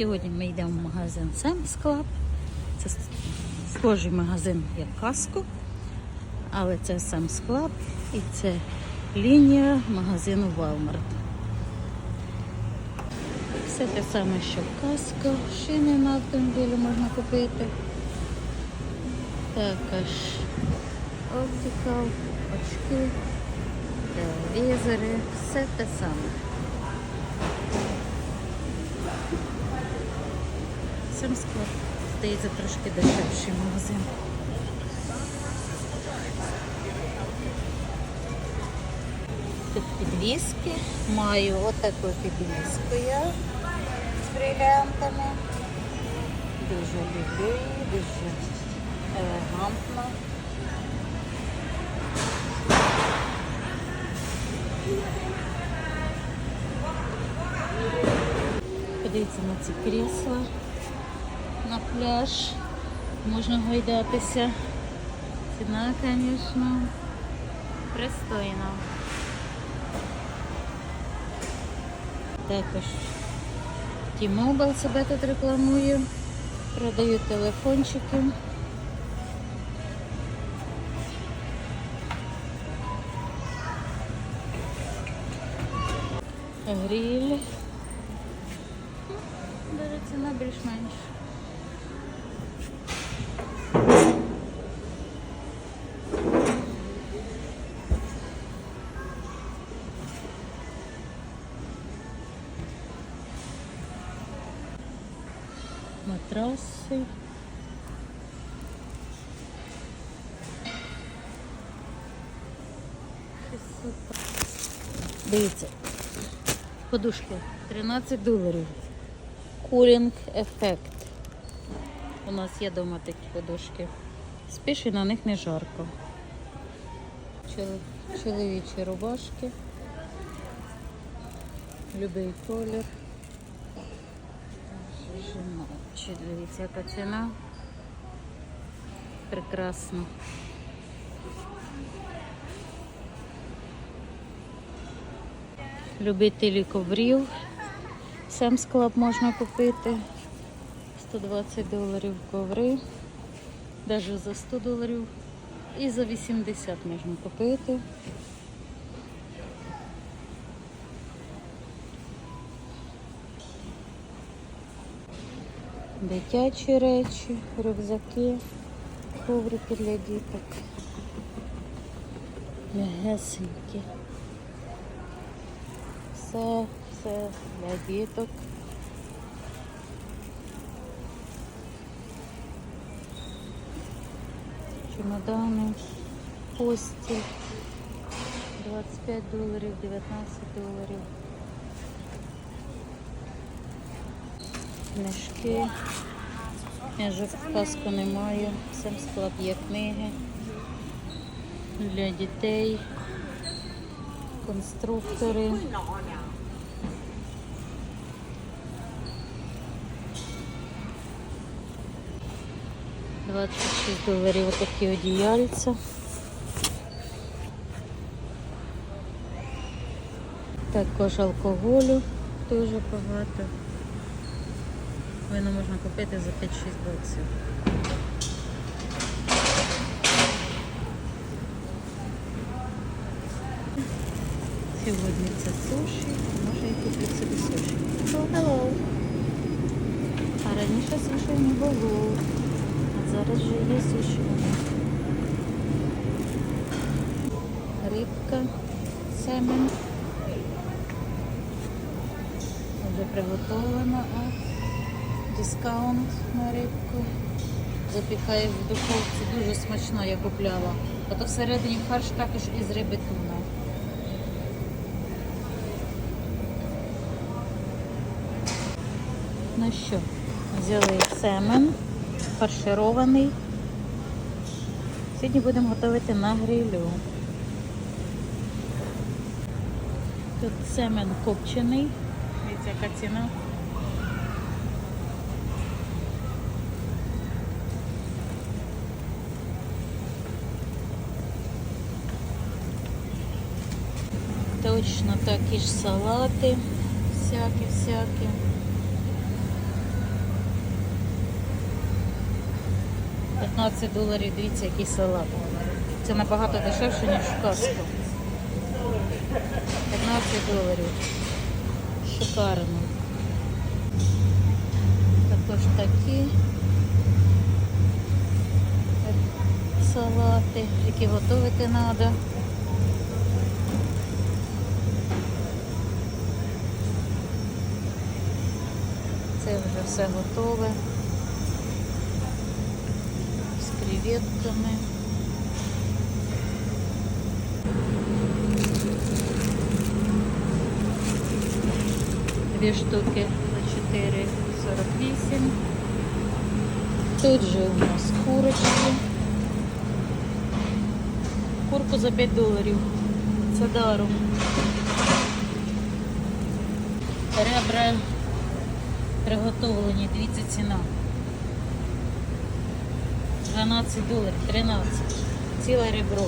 Сьогодні ми йдемо в магазин Sam's Club. Це схожий магазин як Каско, але це Sam's Club і це лінія магазину Walmart. Все те саме, що Каско. Шини на автомобілі можна купити. Також оптикал, очки, телевізори, все те саме. Сам склад здається трошки дешевший магазин. Тут підвіски. Маю отаку підвіску я з брилянтами. Дуже люблю дуже елегантно. Подивіться на ці крісла на пляж. Можна гойдатися. Ціна, звісно, пристойна. Також T-Mobile себе тут рекламує. Продають телефончики. Гриль. Даже ціна більш-менш. Матраси. Дивіться. Подушки 13 доларів. Кулінг ефект. У нас є вдома такі подушки. Спиш і на них не жарко. Чоловічі рубашки. Любий колір. Жіночі, дивіться, яка ціна. Прекрасно. Любителі коврів. Sam's Club можна купити. 120 доларів коври. Навіть за 100 доларів. І за 80 можна купити. Дитячі речі, рюкзаки, коврики для діток. М'ягесенькі. Все, все для діток. Чемодани, постіль. 25 доларів, 19 доларів. Книжки. Книжок в казку немає. Сам склад є книги для дітей, конструктори. Двадцять шість доларів отакі одіяльця. Також алкоголю дуже багато. Вино можна купити за 5-6 баксів. Сьогодні це суші, може я куплю собі суші. Hello. А раніше суші не було. А зараз вже є суші. Рибка, семен. Вже приготовлена. Дискаунт на рибку. Запікає в духовці. Дуже смачно я купляла. А то всередині фарш також із риби туна. Ну що, взяли семен, фарширований. Сьогодні будемо готувати на грилю. Тут семен копчений. Дивіться, яка ціна. точно такі ж салати, всякі-всякі. $15 доларів, дивіться, який салат. Це набагато дешевше, ніж в Каску. 15 доларів. Шикарно. Також такі салати, які готувати треба. Все готове. З креветками. Дві штуки за 4,48. Тут же у нас курочки. Курку за 5 доларів. Це даром. Ребра приготовлені, дивіться ціна. 12 доларів, 13. Ціле ребро.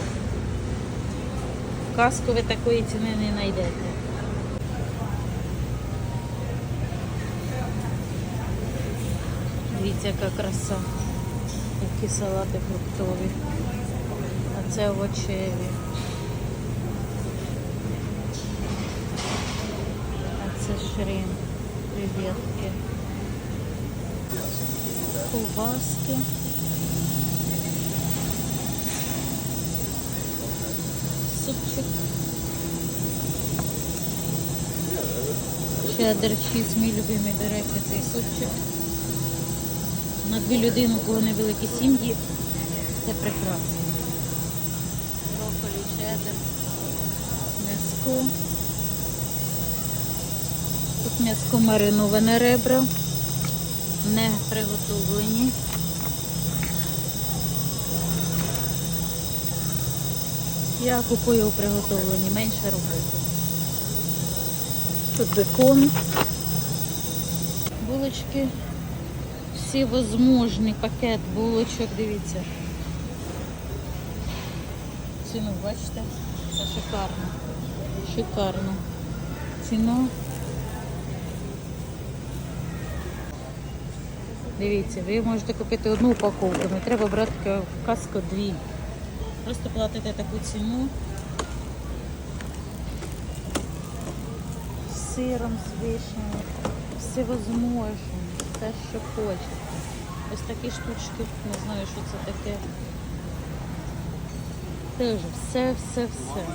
В Каску ви такої ціни не знайдете. Дивіться, яка краса. Які салати фруктові. А це овочеві. А це шрим. Креветки. Ковбаски. Супчик. Чеддер чіз, мій любимий, до речі, цей супчик. На дві людини, у кого невеликі сім'ї, це прекрасно. Брокколі, чеддер, м'яско. Тут м'яско мариноване ребра, не приготовлені. Я купую приготовлені, менше роботи. Тут бекон, булочки, всі возможні пакет булочок, дивіться. Ціну бачите? Це шикарно. Шикарно. Ціна. Дивіться, ви можете купити одну упаковку, не треба брати в каско дві. Просто платите таку ціну. Сиром, з вишнею, всевозможне, все, що хочете. Ось такі штучки, не знаю, що це таке. Теж все, все, все.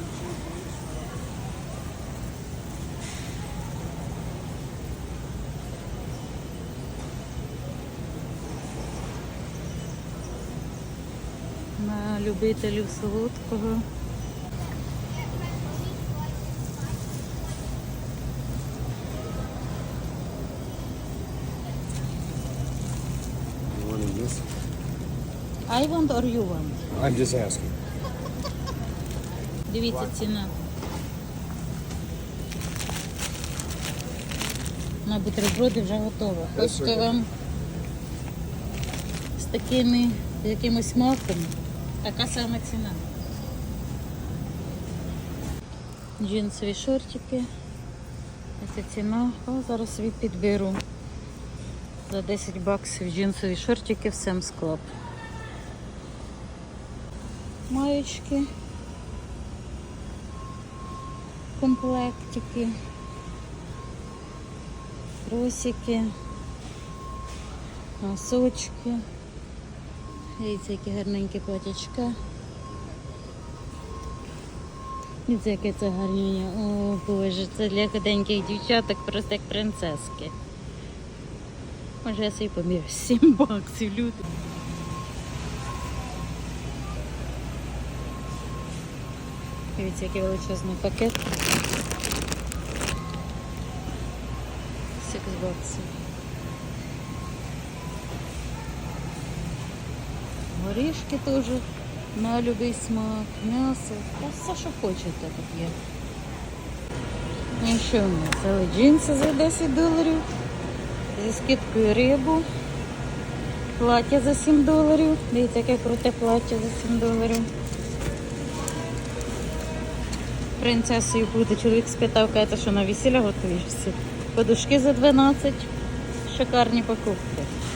На любителів солодкого. I want or you want? I'm just asking. Дивіться ціна. На бутерброди вже готова. Yes, Хочете вам з такими якимось маками. Така сама ціна. Джинсові шортики. Це ціна. О, зараз собі підберу. За 10 баксів джинсові шортики в Sam's Club. Маєчки. комплектики, тросики, носочки. Дивіться, які гарненькі платячка. Дивіться, яке це гарнюня. О, Боже, це для худеньких дівчаток просто як принцески. Може я собі помірю 7 баксів, люди. Дивіться, який величезний пакет. 6 баксів. Горішки теж на любий смак, м'ясо. Все, що хочете тут є. І що в нас? Але джинси за 10 доларів. Зі скидкою рибу. Плаття за 7 доларів. Дивіться, яке круте плаття за 7 доларів. Принцесою буде. Чоловік спитав, каже, що на весілля готуєшся. Подушки за 12. Шикарні покупки.